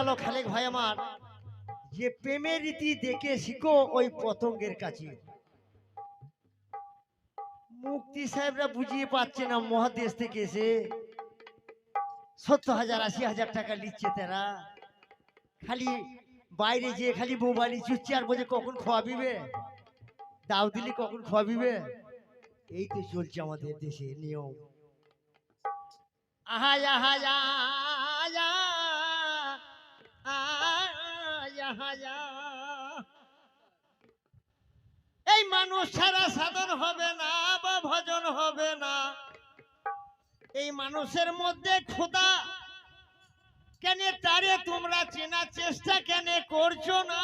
গেল খালেক ভাই আমার। যে প্রেমের রীতি দেখে শিখো ওই পতঙ্গের কাছে। মুক্তি সাহেবরা বুঝিয়ে পাচ্ছে না মহাদেশ থেকে এসে। সত্তর হাজার, আশি হাজার টাকা নিচ্ছে তারা। খালি বাইরে যেয়ে খালি মোবাইল চুচ্ছে আর বলছে, কখন খোয়াবিবে? দাও দিলি কখন খোয়াবিবে? এই তো চলছে আমাদের দেশে নিয়ম। আহা আহা এই মানুষ ছাড়া সাধন হবে না বা ভজন হবে না। এই মানুষের মধ্যে খোদা কেন তারে তোমরা চেনার চেষ্টা কেন করছ না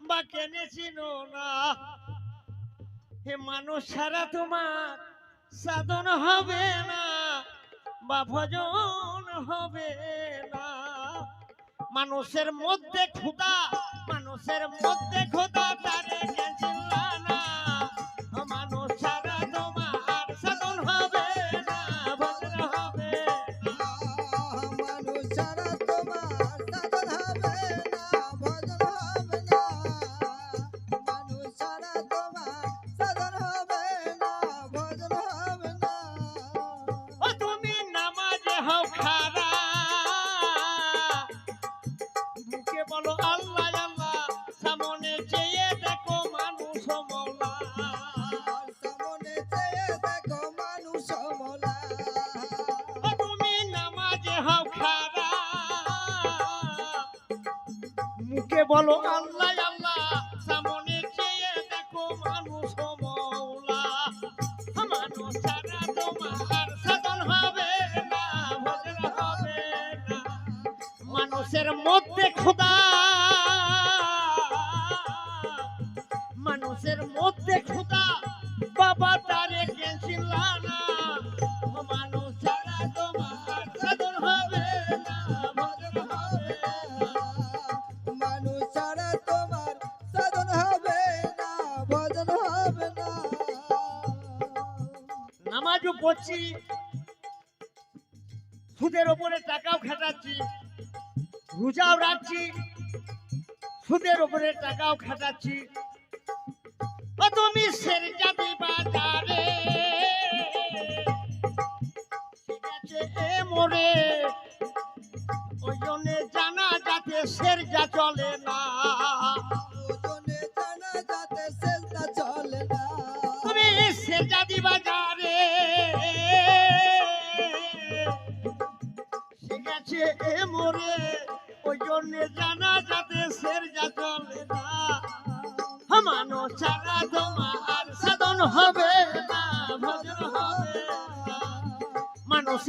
বা কেন চিনো না? হে মানুষ ছাড়া তোমার সাধন হবে না বা ভজন হবে মানুষের মধ্যে খোদা মানুষের মধ্যে খোদা তারে বলো আল্লাহ আল্লাহ সামনে চেয়ে দেখো মানুষ মৌলা সামনে চেয়ে দেখো মানুষ মলা তুমি নামাজে হও খারা। মুখে বলো আল্লাহ আল্লাহ সামনে চেয়ে দেখো মানুষ মৌলা মানুষ ছাড়া তোমার সাধন হবে না হবে না। মানুষের মধ্যে খোদা হবে না। নামাজও পড়ছি, সুদের ওপরে টাকাও খাটাচ্ছি, রোজাও রাখছি, সুদের ওপরে টাকাও খাটাচ্ছি। তুমি সের জাতি বাজারে। ঠিক ওই জন্যে জানা যাতে সের যা চলে না।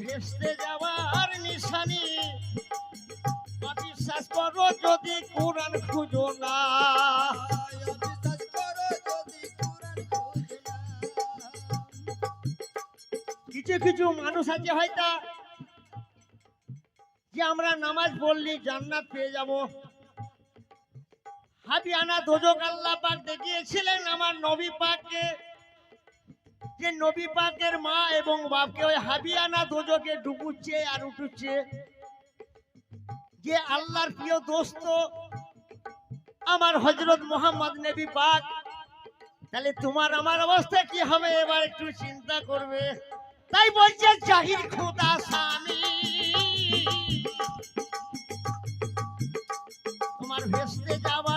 ভেসতে যাওয়ার নিশানি। অবিশ্বাস করো যদি কোরআন খুঁজো না। কিছু কিছু মানুষ আছে হয়তো যে আমরা নামাজ পড়লি জান্নাত পেয়ে যাব। হাবিয়ানা দোজক আল্লাহ পাক দেখিয়েছিলেন আমার নবী পাককে যে নবী পাকের মা এবং বাপকে ওই হাবিয়ানা দোজকে ডুবুচ্ছে আর উঠুচ্ছে। যে আল্লাহর প্রিয় দোস্ত, আমার হজরত মোহাম্মদ নবী পাক, তাহলে তোমার আমার অবস্থা কি হবে? এবার একটু চিন্তা করবে। তাই বলছে, জাহির খোদা স্বামী। তোমার ভেসতে যাওয়ার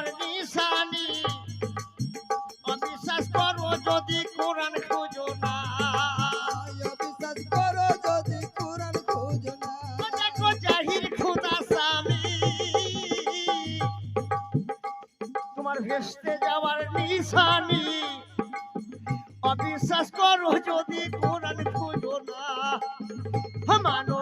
ভেসতে যাওয়ার নিশানি। অবিশ্বাস করো যদি কোরআন খুঁজো না। মানো